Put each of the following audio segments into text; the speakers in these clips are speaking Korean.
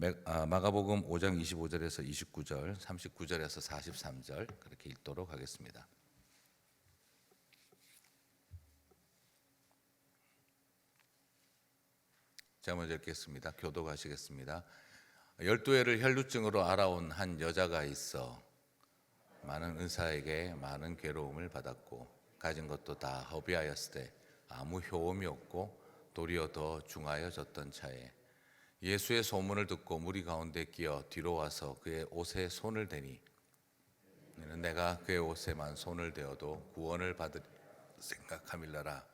매- 아, 마가복음 5장 25절에서 29절, 39절에서 43절 그렇게 읽도록 하겠습니다. 제가 먼저 읽겠습니다. 교도가시겠습니다. 열두 해를 혈루증으로 알아온 한 여자가 있어 많은 의사에게 많은 괴로움을 받았고 가진 것도 다 허비하였을 때 아무 효험이 없고 도리어 더 중하여졌던 차에 예수의 소문을 듣고 무리 가운데 끼어 뒤로 와서 그의 옷에 손을 대니 이는 내가 그의 옷에만 손을 대어도 구원을 받을 생각함일라라.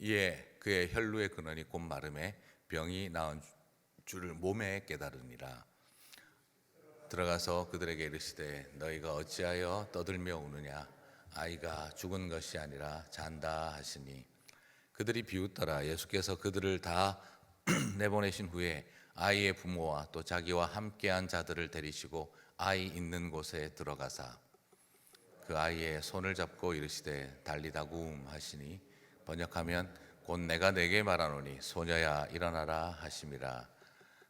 이에 그의 혈루의 근원이 곧 마름에 병이 나은 줄을 몸에 깨달으니라. 들어가서 그들에게 이르시되 너희가 어찌하여 떠들며 우느냐? 아이가 죽은 것이 아니라 잔다 하시니. 그들이 비웃더라. 예수께서 그들을 다 내보내신 후에 아이의 부모와 또 자기와 함께한 자들을 데리시고 아이 있는 곳에 들어가사 그 아이의 손을 잡고 이르시되 달리다구움 하시니 번역하면 곧 내가 내게 말하노니 소녀야 일어나라 하심이라.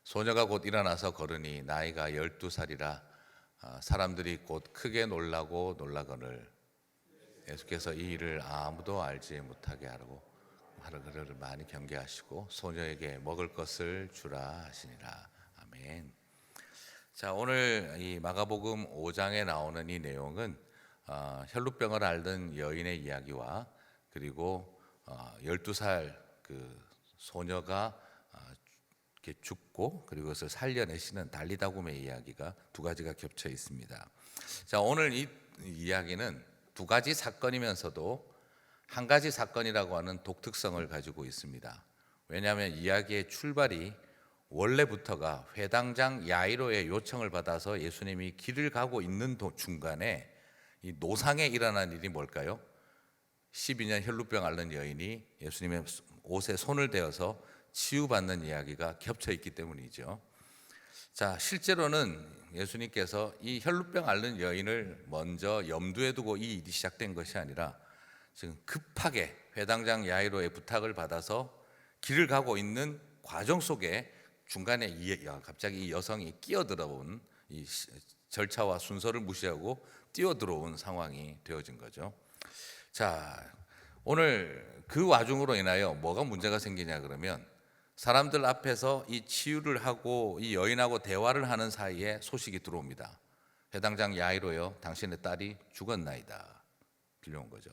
소녀가 곧 일어나서 걸으니 나이가 열두 살이라. 아, 사람들이 곧 크게 놀라고 놀라거늘. 예수께서 이 일을 아무도 알지 못하게 하라고 하르그를 많이 경계하시고 소녀에게 먹을 것을 주라 하시니라 아멘. 자 오늘 이 마가복음 5장에 나오는 이 내용은 어, 혈루병을 앓던 여인의 이야기와 그리고 어, 12살 그 소녀가 어, 이렇게 죽고 그리고 그것을 살려내시는 달리다굼의 이야기가 두 가지가 겹쳐 있습니다. 자 오늘 이 이야기는 두 가지 사건이면서도 한 가지 사건이라고 하는 독특성을 가지고 있습니다. 왜냐하면 이야기의 출발이 원래부터가 회당장 야이로의 요청을 받아서 예수님이 길을 가고 있는 도- 중간에 이 노상에 일어난 일이 뭘까요? 12년 혈루병 앓는 여인이 예수님의 옷에 손을 대어서 치유받는 이야기가 겹쳐 있기 때문이죠. 자, 실제로는 예수님께서 이 혈루병 앓는 여인을 먼저 염두에 두고 이 일이 시작된 것이 아니라 지금 급하게 회당장 야이로의 부탁을 받아서 길을 가고 있는 과정 속에 중간에 갑자기 이 여성이 끼어들어온 이 시- 절차와 순서를 무시하고 뛰어들어온 상황이 되어진 거죠. 자, 오늘 그 와중으로 인하여 뭐가 문제가 생기냐 그러면 사람들 앞에서 이 치유를 하고 이 여인하고 대화를 하는 사이에 소식이 들어옵니다. 해당장 야이로요, 당신의 딸이 죽었나이다. 빌려온 거죠.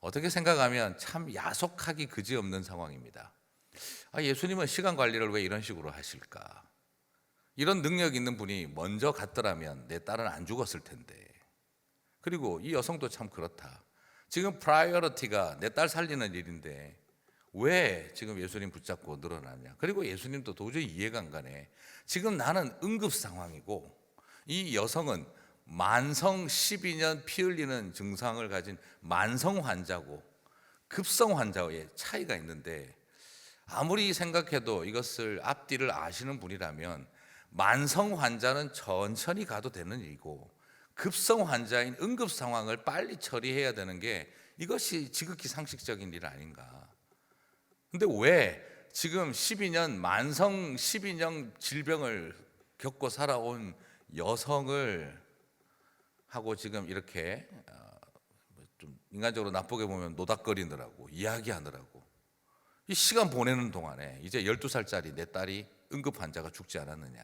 어떻게 생각하면 참 야속하기 그지없는 상황입니다. 아, 예수님은 시간 관리를 왜 이런 식으로 하실까? 이런 능력 있는 분이 먼저 갔더라면 내 딸은 안 죽었을 텐데. 그리고 이 여성도 참 그렇다. 지금 프라이어리티가 내 딸 살리는 일인데 왜 지금 예수님 붙잡고 늘어나냐? 그리고 예수님도 도저히 이해가 안 가네. 지금 나는 응급 상황이고 이 여성은 만성 12년 피 흘리는 증상을 가진 만성 환자고 급성 환자의 차이가 있는데 아무리 생각해도 이것을 앞뒤를 아시는 분이라면 만성 환자는 천천히 가도 되는 일이고 급성 환자인 응급 상황을 빨리 처리해야 되는 게 이것이 지극히 상식적인 일 아닌가. 근데 왜 지금 12년 만성 12년 질병을 겪고 살아온 여성을 하고 지금 이렇게 어, 좀 인간적으로 나쁘게 보면 노닥거리느라고 이야기하느라고 이 시간 보내는 동안에 이제 12살짜리 내 딸이 응급 환자가 죽지 않았느냐.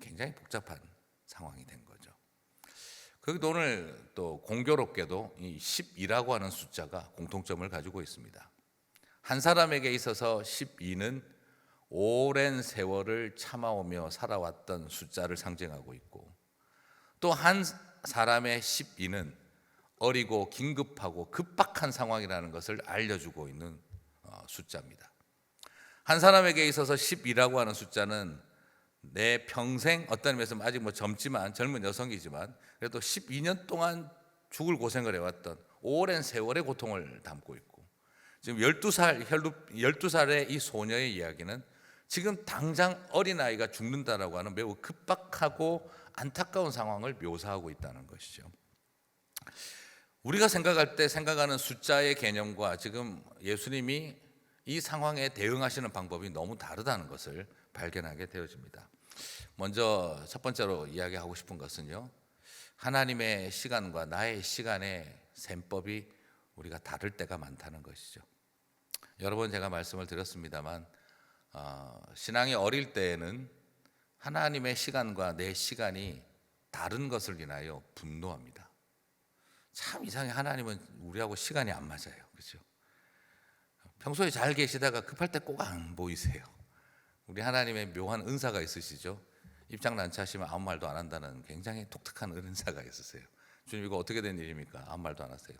굉장히 복잡한 상황이 된 거죠. 거기도 오늘 또 공교롭게도 이 12라고 하는 숫자가 공통점을 가지고 있습니다. 한 사람에게 있어서 12는 오랜 세월을 참아오며 살아왔던 숫자를 상징하고 있고 또 한 사람의 12는 어리고 긴급하고 급박한 상황이라는 것을 알려주고 있는 어, 숫자입니다. 한 사람에게 있어서 12라고 하는 숫자는 내 평생 어떤 의미에서 아직 뭐 젊지만 젊은 여성이지만 그래도 12년 동안 죽을 고생을 해왔던 오랜 세월의 고통을 담고 있고 지금 12살 혈루 12살의 이 소녀의 이야기는 지금 당장 어린아이가 죽는다라고 하는 매우 급박하고 안타까운 상황을 묘사하고 있다는 것이죠. 우리가 생각할 때 생각하는 숫자의 개념과 지금 예수님이 이 상황에 대응하시는 방법이 너무 다르다는 것을 발견하게 되어집니다. 먼저 첫 번째로 이야기하고 싶은 것은요. 하나님의 시간과 나의 시간의 셈법이 우리가 다를 때가 많다는 것이죠. 여러 번 제가 말씀을 드렸습니다만 어, 신앙이 어릴 때에는 하나님의 시간과 내 시간이 다른 것을 인하여 분노합니다. 참 이상해 하나님은 우리하고 시간이 안 맞아요. 그렇죠? 평소에 잘 계시다가 급할 때 꼭 안 보이세요. 우리 하나님의 묘한 은사가 있으시죠. 입장 난처하시면 아무 말도 안 한다는 굉장히 독특한 은사가 있으세요. 주님 이거 어떻게 된 일입니까? 아무 말도 안 하세요.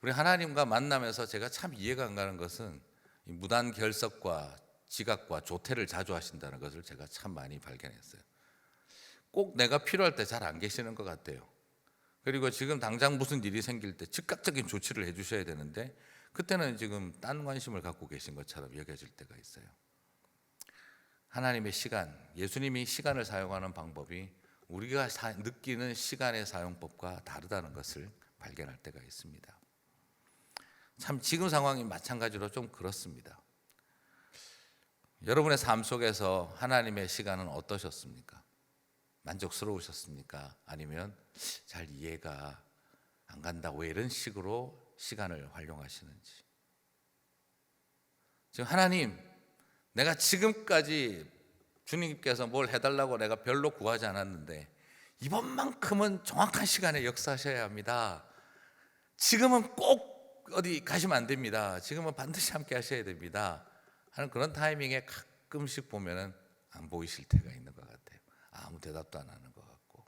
우리 하나님과 만나면서 제가 참 이해가 안 가는 것은 이 무단 결석과 지각과 조퇴를 자주 하신다는 것을 제가 참 많이 발견했어요. 꼭 내가 필요할 때 잘 안 계시는 것 같아요. 그리고 지금 당장 무슨 일이 생길 때 즉각적인 조치를 해주셔야 되는데 그때는 지금 딴 관심을 갖고 계신 것처럼 여겨질 때가 있어요. 하나님의 시간, 예수님이 시간을 사용하는 방법이 우리가 사- 느끼는 시간의 사용법과 다르다는 것을 발견할 때가 있습니다. 참 지금 상황이 마찬가지로 좀 그렇습니다. 여러분의 삶 속에서 하나님의 시간은 어떠셨습니까? 만족스러우셨습니까? 아니면 잘 이해가 안 간다. 왜 이런 식으로 시간을 활용하시는지. 지금 하나님, 내가 지금까지 주님께서 뭘 해달라고 내가 별로 구하지 않았는데 이번만큼은 정확한 시간에 역사하셔야 합니다. 지금은 꼭 어디 가시면 안 됩니다. 지금은 반드시 함께 하셔야 됩니다. 하는 그런 타이밍에 가끔씩 보면은 안 보이실 때가 있는 것 같아요. 아무 대답도 안 하는 것 같고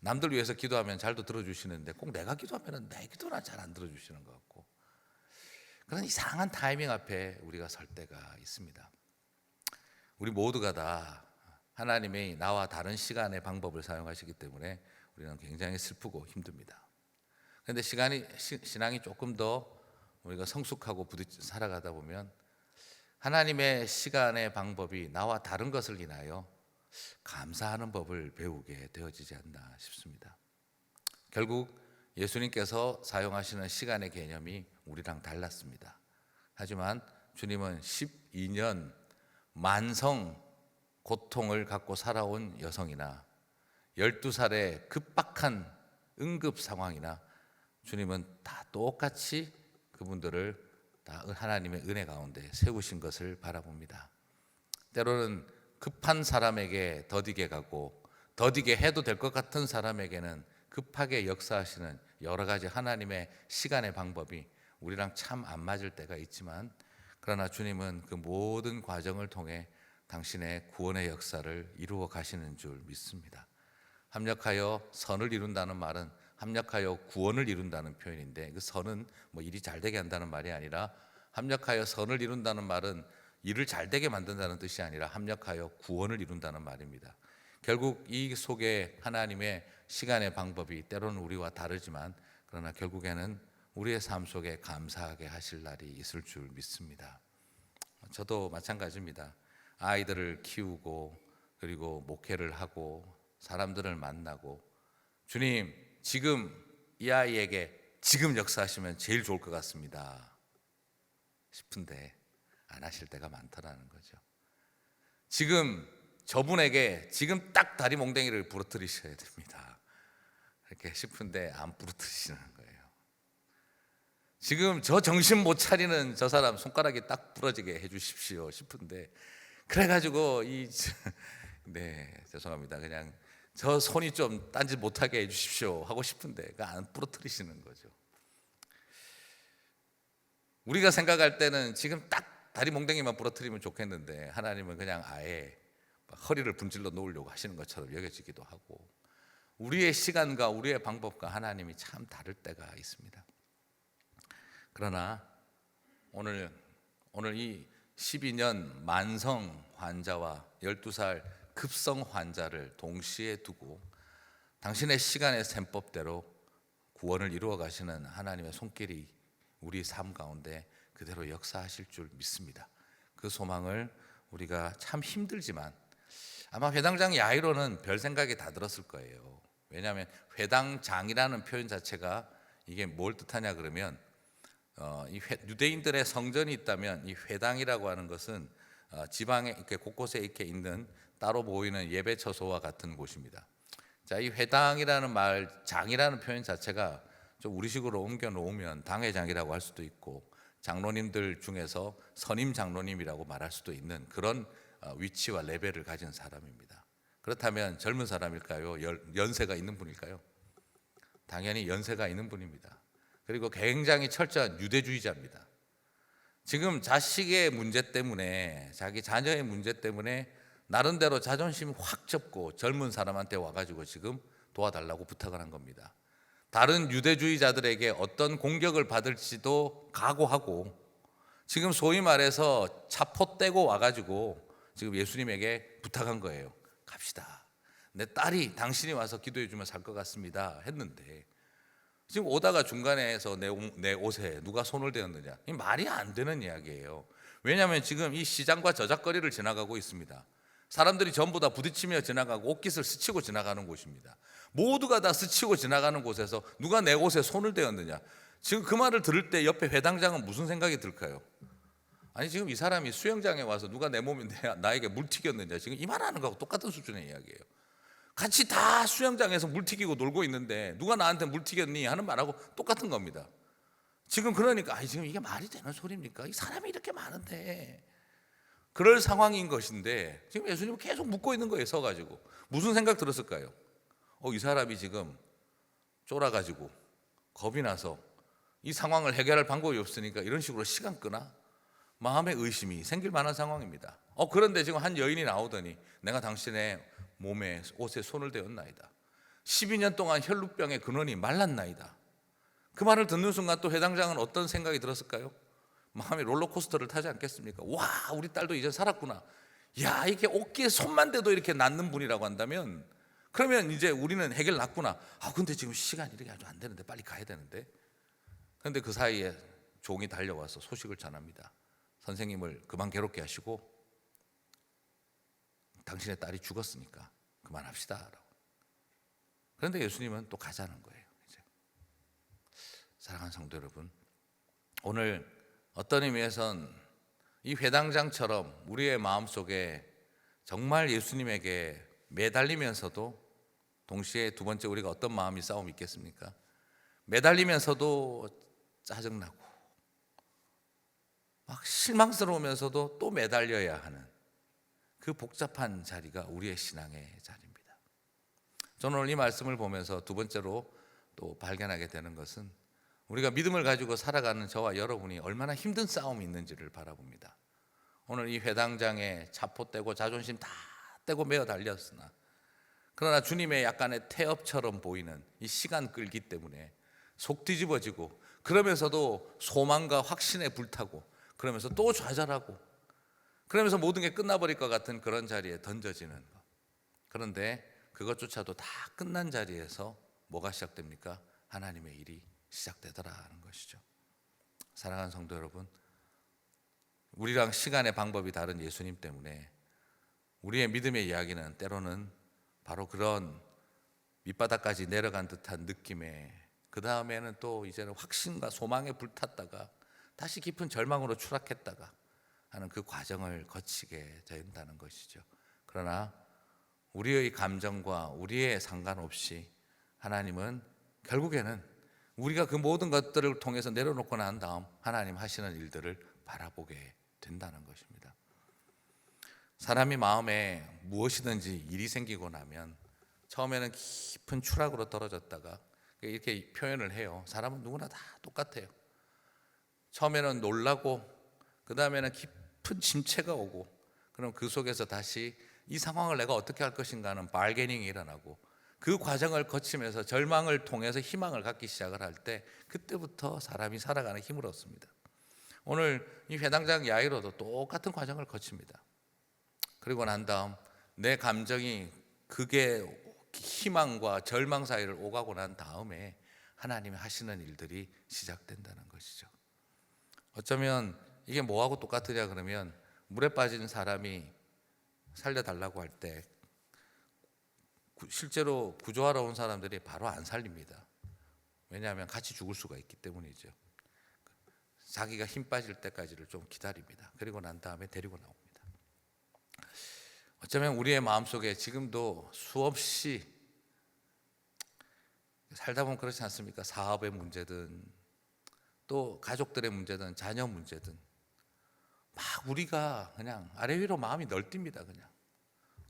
남들 위해서 기도하면 잘도 들어주시는데 꼭 내가 기도하면은 내 기도나 잘 안 들어주시는 것 같고 그런 이상한 타이밍 앞에 우리가 설 때가 있습니다. 우리 모두가 다 하나님이 나와 다른 시간의 방법을 사용하시기 때문에 우리는 굉장히 슬프고 힘듭니다. 그런데 시간이 시- 신앙이 조금 더 우리가 성숙하고 부딪 살아가다 보면 하나님의 시간의 방법이 나와 다른 것을 인하여 감사하는 법을 배우게 되어지지 않나 싶습니다. 결국 예수님께서 사용하시는 시간의 개념이 우리랑 달랐습니다. 하지만 주님은 12년 만성 고통을 갖고 살아온 여성이나 12살의 급박한 응급 상황이나 주님은 다 똑같이 그분들을 다 하나님의 은혜 가운데 세우신 것을 바라봅니다. 때로는 급한 사람에게 더디게 가고 더디게 해도 될 것 같은 사람에게는 급하게 역사하시는 여러 가지 하나님의 시간의 방법이 우리랑 참 안 맞을 때가 있지만 그러나 주님은 그 모든 과정을 통해 당신의 구원의 역사를 이루어 가시는 줄 믿습니다. 합력하여 선을 이룬다는 말은 합력하여 구원을 이룬다는 표현인데 그 선은 뭐 일이 잘 되게 한다는 말이 아니라 합력하여 선을 이룬다는 말은 일을 잘 되게 만든다는 뜻이 아니라 합력하여 구원을 이룬다는 말입니다. 결국 이 속에 하나님의 시간의 방법이 때로는 우리와 다르지만 그러나 결국에는 우리의 삶 속에 감사하게 하실 날이 있을 줄 믿습니다. 저도 마찬가지입니다. 아이들을 키우고 그리고 목회를 하고 사람들을 만나고 주님 지금 이 아이에게 지금 역사하시면 제일 좋을 것 같습니다. 싶은데 안 하실 때가 많더라는 거죠. 지금 저분에게 지금 딱 다리 몽댕이를 부러뜨리셔야 됩니다. 이렇게 싶은데 안 부러뜨리시는 거예요. 지금 저 정신 못 차리는 저 사람 손가락이 딱 부러지게 해주십시오 싶은데 그래가지고 이 네 죄송합니다 그냥 저 손이 좀 딴짓 못하게 해주십시오 하고 싶은데 그안 부러뜨리시는 거죠. 우리가 생각할 때는 지금 딱 다리 몽댕이만 부러뜨리면 좋겠는데 하나님은 그냥 아예 허리를 분질러 놓으려고 하시는 것처럼 여겨지기도 하고 우리의 시간과 우리의 방법과 하나님이 참 다를 때가 있습니다. 그러나 오늘 오늘 이 12년 만성 환자와 12살 급성 환자를 동시에 두고 당신의 시간의 셈법대로 구원을 이루어 가시는 하나님의 손길이 우리 삶 가운데 그대로 역사하실 줄 믿습니다. 그 소망을 우리가 참 힘들지만 아마 회당장 야이로는 별 생각이 다 들었을 거예요. 왜냐하면 회당장이라는 표현 자체가 이게 뭘 뜻하냐 그러면 어, 이 회, 유대인들의 성전이 있다면 이 회당이라고 하는 것은 어, 지방에 이렇게 곳곳에 이렇게 있는 따로 보이는 예배 처소와 같은 곳입니다. 자, 이 회당이라는 말, 장이라는 표현 자체가 좀 우리식으로 옮겨 놓으면 당회장이라고 할 수도 있고 장로님들 중에서 선임 장로님이라고 말할 수도 있는 그런 어, 위치와 레벨을 가진 사람입니다. 그렇다면 젊은 사람일까요? 열- 연세가 있는 분일까요? 당연히 연세가 있는 분입니다. 그리고 굉장히 철저한 유대주의자입니다. 지금 자식의 문제 때문에 자기 자녀의 문제 때문에 나름대로 자존심 확 접고 젊은 사람한테 와가지고 지금 도와달라고 부탁을 한 겁니다. 다른 유대주의자들에게 어떤 공격을 받을지도 각오하고 지금 소위 말해서 차포 떼고 와가지고 지금 예수님에게 부탁한 거예요. 갑시다. 내 딸이 당신이 와서 기도해 주면 살 것 같습니다. 했는데 지금 오다가 중간에서 내, 옷- 내 옷에 누가 손을 대었느냐? 이 말이 안 되는 이야기예요. 왜냐하면 지금 이 시장과 저작거리를 지나가고 있습니다. 사람들이 전부 다 부딪히며 지나가고 옷깃을 스치고 지나가는 곳입니다. 모두가 다 스치고 지나가는 곳에서 누가 내 옷에 손을 대었느냐? 지금 그 말을 들을 때 옆에 회당장은 무슨 생각이 들까요? 아니 지금 이 사람이 수영장에 와서 누가 내 몸에 내- 나에게 물 튀겼느냐? 지금 이 말하는 거하고 똑같은 수준의 이야기예요. 같이 다 수영장에서 물 튀기고 놀고 있는데 누가 나한테 물 튀겼니 하는 말하고 똑같은 겁니다. 지금 그러니까 아니 지금 이게 말이 되는 소리입니까? 이 사람이 이렇게 많은데 그럴 상황인 것인데 지금 예수님은 계속 묻고 있는 거예요. 서가지고 무슨 생각 들었을까요? 어, 이 사람이 지금 쫄아가지고 겁이 나서 이 상황을 해결할 방법이 없으니까 이런 식으로 시간 끄나? 마음의 의심이 생길 만한 상황입니다. 어 그런데 지금 한 여인이 나오더니 내가 당신의 몸에 옷에 손을 대었나이다. 12년 동안 혈루병의 근원이 말랐나이다. 그 말을 듣는 순간 또 회당장은 어떤 생각이 들었을까요? 마음이 롤러코스터를 타지 않겠습니까? 와 우리 딸도 이제 살았구나. 야 이게 어깨에 손만 대도 이렇게 낫는 분이라고 한다면 그러면 이제 우리는 해결 났구나. 아 근데 지금 시간이 이렇게 아주 안 되는데 빨리 가야 되는데. 그런데 그 사이에 종이 달려와서 소식을 전합니다. 선생님을 그만 괴롭게 하시고 당신의 딸이 죽었으니까 그만합시다 라고. 그런데 예수님은 또 가자는 거예요. 이제 사랑하는 성도 여러분, 오늘 어떤 의미에선 이 회당장처럼 우리의 마음 속에 정말 예수님에게 매달리면서도 동시에 두 번째 우리가 어떤 마음이 싸움이 있겠습니까? 매달리면서도 짜증나고 막 실망스러우면서도 또 매달려야 하는 그 복잡한 자리가 우리의 신앙의 자리입니다. 저는 오늘 이 말씀을 보면서 두 번째로 또 발견하게 되는 것은 우리가 믿음을 가지고 살아가는 저와 여러분이 얼마나 힘든 싸움이 있는지를 바라봅니다. 오늘 이 회당장에 차포 떼고 자존심 다 떼고 매어 달렸으나 그러나 주님의 약간의 태엽처럼 보이는 이 시간 끌기 때문에 속 뒤집어지고 그러면서도 소망과 확신에 불타고 그러면서 또 좌절하고 그러면서 모든 게 끝나버릴 것 같은 그런 자리에 던져지는 것. 그런데 그것조차도 다 끝난 자리에서 뭐가 시작됩니까? 하나님의 일이 시작되더라는 것이죠. 사랑하는 성도 여러분, 우리랑 시간의 방법이 다른 예수님 때문에 우리의 믿음의 이야기는 때로는 바로 그런 밑바닥까지 내려간 듯한 느낌에 그 다음에는 또 이제는 확신과 소망에 불탔다가 다시 깊은 절망으로 추락했다가 하는 그 과정을 거치게 된다는 것이죠. 그러나 우리의 감정과 우리의 상관없이 하나님은 결국에는 우리가 그 모든 것들을 통해서 내려놓고 난 다음 하나님 하시는 일들을 바라보게 된다는 것입니다. 사람이 마음에 무엇이든지 일이 생기고 나면 처음에는 깊은 추락으로 떨어졌다가 이렇게 표현을 해요. 사람은 누구나 다 똑같아요. 처음에는 놀라고 그 다음에는 깊은 침체가 오고 그럼 그 속에서 다시 이 상황을 내가 어떻게 할 것인가 하는 발게닝이 일어나고 그 과정을 거치면서 절망을 통해서 희망을 갖기 시작을 할 때 그때부터 사람이 살아가는 힘을 얻습니다. 오늘 이 회당장 야이로도 똑같은 과정을 거칩니다. 그리고 난 다음 내 감정이 그게 희망과 절망 사이를 오가고 난 다음에 하나님이 하시는 일들이 시작된다는 것이죠. 어쩌면 이게 뭐하고 똑같으냐 그러면 물에 빠진 사람이 살려달라고 할 때 실제로 구조하러 온 사람들이 바로 안 살립니다. 왜냐하면 같이 죽을 수가 있기 때문이죠. 자기가 힘 빠질 때까지를 좀 기다립니다. 그리고 난 다음에 데리고 나옵니다. 어쩌면 우리의 마음속에 지금도 수없이 살다 보면 그렇지 않습니까? 사업의 문제든 또 가족들의 문제든 자녀 문제든 막 우리가 그냥 아래 위로 마음이 널뜁니다 그냥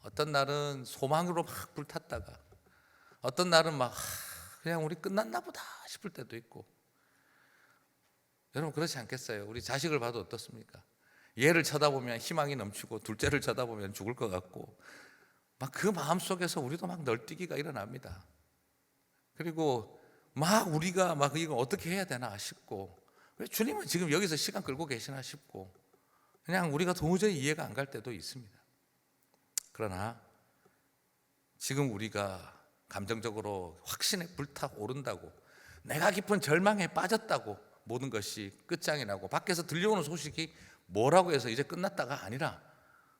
어떤 날은 소망으로 막 불탔다가 어떤 날은 막 하, 그냥 우리 끝났나 보다 싶을 때도 있고 여러분 그렇지 않겠어요? 우리 자식을 봐도 어떻습니까? 얘를 쳐다보면 희망이 넘치고 둘째를 쳐다보면 죽을 것 같고 막 그 마음 속에서 우리도 막 널뛰기가 일어납니다. 그리고 막 우리가 막 이거 어떻게 해야 되나 싶고 왜 주님은 지금 여기서 시간 끌고 계시나 싶고 그냥 우리가 도저히 이해가 안 갈 때도 있습니다. 그러나 지금 우리가 감정적으로 확신에 불타오른다고 내가 깊은 절망에 빠졌다고 모든 것이 끝장이 나고 밖에서 들려오는 소식이 뭐라고 해서 이제 끝났다가 아니라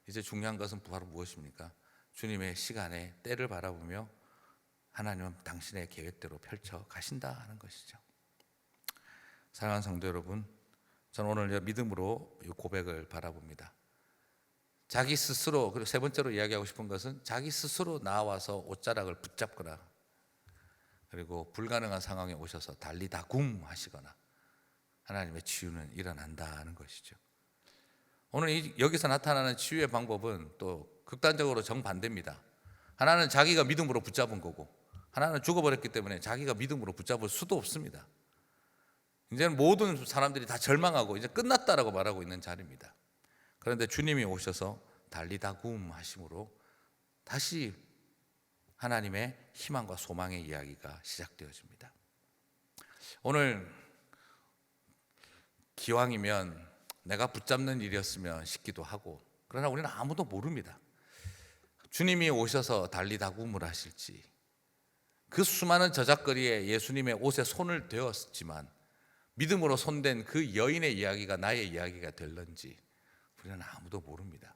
이제 중요한 것은 바로 무엇입니까? 주님의 시간에 때를 바라보며 하나님은 당신의 계획대로 펼쳐 가신다 하는 것이죠. 사랑하는 성도 여러분, 저는 오늘 믿음으로 이 고백을 바라봅니다. 자기 스스로 그리고 세 번째로 이야기하고 싶은 것은 자기 스스로 나와서 옷자락을 붙잡거나 그리고 불가능한 상황에 오셔서 달리다 굼 하시거나 하나님의 치유는 일어난다 하는 것이죠. 오늘 이- 여기서 나타나는 치유의 방법은 또 극단적으로 정반대입니다. 하나는 자기가 믿음으로 붙잡은 거고 하나는 죽어버렸기 때문에 자기가 믿음으로 붙잡을 수도 없습니다. 이제는 모든 사람들이 다 절망하고 이제 끝났다라고 말하고 있는 자리입니다. 그런데 주님이 오셔서 달리다 굼 하심으로 다시 하나님의 희망과 소망의 이야기가 시작되어집니다. 오늘 기왕이면 내가 붙잡는 일이었으면 싶기도 하고 그러나 우리는 아무도 모릅니다. 주님이 오셔서 달리다 굼을 하실지 그 수많은 저작거리에 예수님의 옷에 손을 대었지만 믿음으로 손댄 그 여인의 이야기가 나의 이야기가 될런지 우리는 아무도 모릅니다.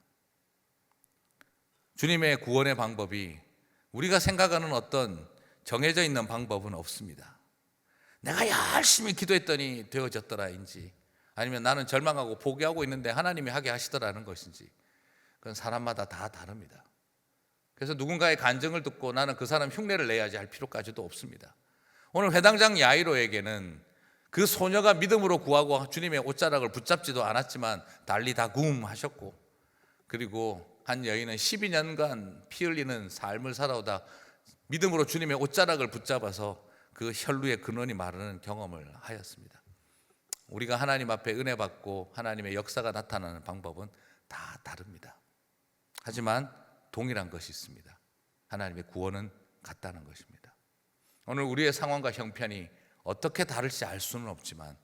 주님의 구원의 방법이 우리가 생각하는 어떤 정해져 있는 방법은 없습니다. 내가 열심히 기도했더니 되어졌더라인지 아니면 나는 절망하고 포기하고 있는데 하나님이 하게 하시더라는 것인지 그건 사람마다 다 다릅니다. 그래서 누군가의 간증을 듣고 나는 그 사람 흉내를 내야지 할 필요까지도 없습니다. 오늘 회당장 야이로에게는 그 소녀가 믿음으로 구하고 주님의 옷자락을 붙잡지도 않았지만 달리 다 굼 하셨고 그리고 한 여인은 12년간 피 흘리는 삶을 살아오다 믿음으로 주님의 옷자락을 붙잡아서 그 혈루의 근원이 마르는 경험을 하였습니다. 우리가 하나님 앞에 은혜 받고 하나님의 역사가 나타나는 방법은 다 다릅니다. 하지만 동일한 것이 있습니다. 하나님의 구원은 같다는 것입니다. 오늘 우리의 상황과 형편이 어떻게 다를지 알 수는 없지만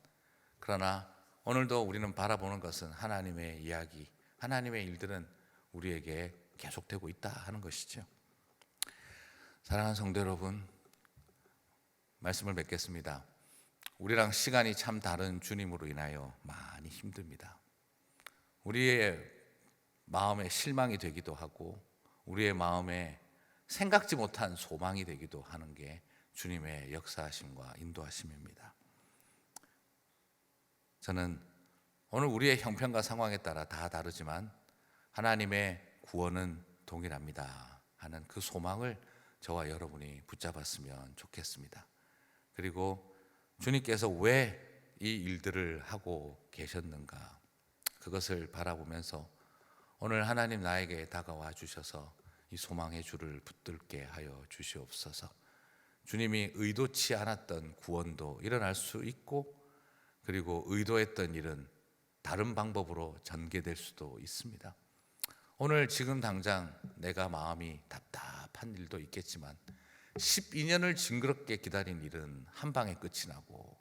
그러나 오늘도 우리는 바라보는 것은 하나님의 이야기, 하나님의 일들은 우리에게 계속되고 있다 하는 것이죠. 사랑하는 성도 여러분, 말씀을 맺겠습니다. 우리랑 시간이 참 다른 주님으로 인하여 많이 힘듭니다. 우리의 마음에 실망이 되기도 하고 우리의 마음에 생각지 못한 소망이 되기도 하는 게 주님의 역사하심과 인도하심입니다. 저는 오늘 우리의 형편과 상황에 따라 다 다르지만 하나님의 구원은 동일합니다 하는 그 소망을 저와 여러분이 붙잡았으면 좋겠습니다. 그리고 주님께서 왜 이 일들을 하고 계셨는가 그것을 바라보면서 오늘 하나님 나에게 다가와 주셔서 이 소망의 줄을 붙들게 하여 주시옵소서. 주님이 의도치 않았던 구원도 일어날 수 있고 그리고 의도했던 일은 다른 방법으로 전개될 수도 있습니다. 오늘 지금 당장 내가 마음이 답답한 일도 있겠지만 12년을 징그럽게 기다린 일은 한 방에 끝이 나고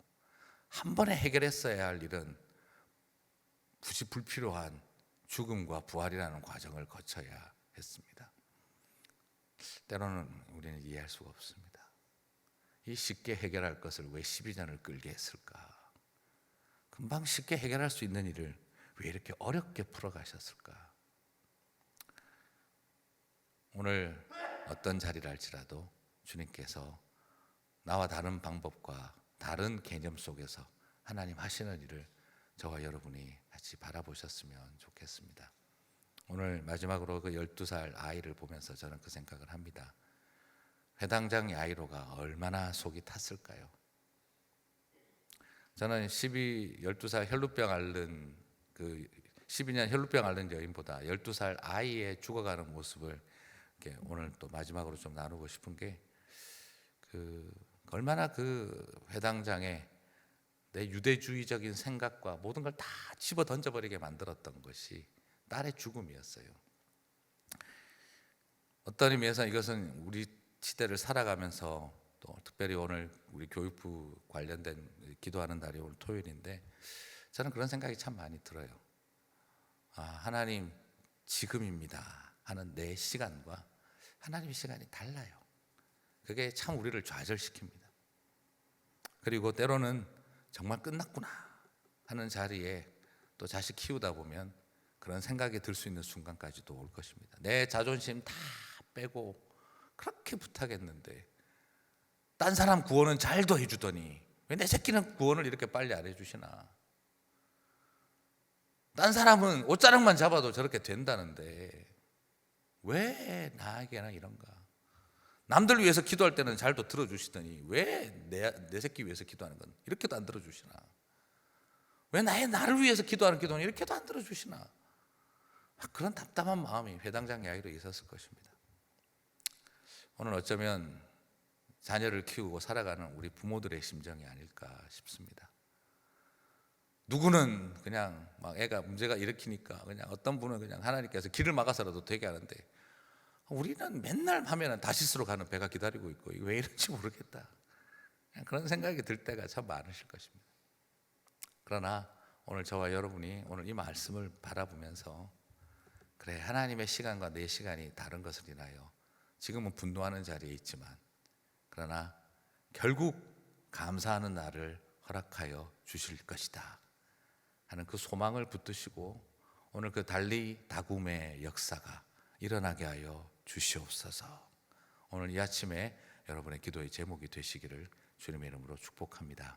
한 번에 해결했어야 할 일은 굳이 불필요한 죽음과 부활이라는 과정을 거쳐야 했습니다. 때로는 우리는 이해할 수가 없습니다. 이 쉽게 해결할 것을 왜 12년을 끌게 했을까? 금방 쉽게 해결할 수 있는 일을 왜 이렇게 어렵게 풀어가셨을까? 오늘 어떤 자리를 할지라도 주님께서 나와 다른 방법과 다른 개념 속에서 하나님 하시는 일을 저와 여러분이 같이 바라보셨으면 좋겠습니다. 오늘 마지막으로 그 12살 아이를 보면서 저는 그 생각을 합니다. 회당장 야이로가 얼마나 속이 탔을까요? 저는 12, 12살 혈루병 앓는 그 12년 혈루병 앓는 여인보다 12살 아이의 죽어가는 모습을 오늘 또 마지막으로 좀 나누고 싶은 게 그 얼마나 그 회당장에 내 유대주의적인 생각과 모든 걸 다 집어 던져버리게 만들었던 것이 딸의 죽음이었어요. 어떤 의미에서 이것은 우리 시대를 살아가면서 또 특별히 오늘 우리 교육부 관련된 기도하는 날이 오늘 토요일인데 저는 그런 생각이 참 많이 들어요. 아, 하나님 지금입니다 하는 내 시간과 하나님의 시간이 달라요. 그게 참 우리를 좌절시킵니다. 그리고 때로는 정말 끝났구나 하는 자리에 또 자식 키우다 보면 그런 생각이 들 수 있는 순간까지도 올 것입니다. 내 자존심 다 빼고 그렇게 부탁했는데 딴 사람 구원은 잘도 해주더니 왜 내 새끼는 구원을 이렇게 빨리 안 해주시나? 딴 사람은 옷자락만 잡아도 저렇게 된다는데 왜 나에게나 이런가? 남들 위해서 기도할 때는 잘도 들어주시더니 왜 내 내 새끼 위해서 기도하는 건 이렇게도 안 들어주시나? 왜 나의 나를 위해서 기도하는 기도는 이렇게도 안 들어주시나? 아, 그런 답답한 마음이 회당장 야기로 있었을 것입니다. 오늘 어쩌면 자녀를 키우고 살아가는 우리 부모들의 심정이 아닐까 싶습니다. 누구는 그냥 막 애가 문제가 일으키니까 그냥 어떤 분은 그냥 하나님께서 길을 막아서라도 되게 하는데 우리는 맨날 하면은 다시스로 가는 배가 기다리고 있고 왜 이런지 모르겠다. 그런 생각이 들 때가 참 많으실 것입니다. 그러나 오늘 저와 여러분이 오늘 이 말씀을 바라보면서 그래 하나님의 시간과 내 시간이 다른 것을 인하여 지금은 분노하는 자리에 있지만 그러나 결국 감사하는 날을 허락하여 주실 것이다 하는 그 소망을 붙드시고 오늘 그 달리 다굼의 역사가 일어나게 하여 주시옵소서. 오늘 이 아침에 여러분의 기도의 제목이 되시기를 주님의 이름으로 축복합니다.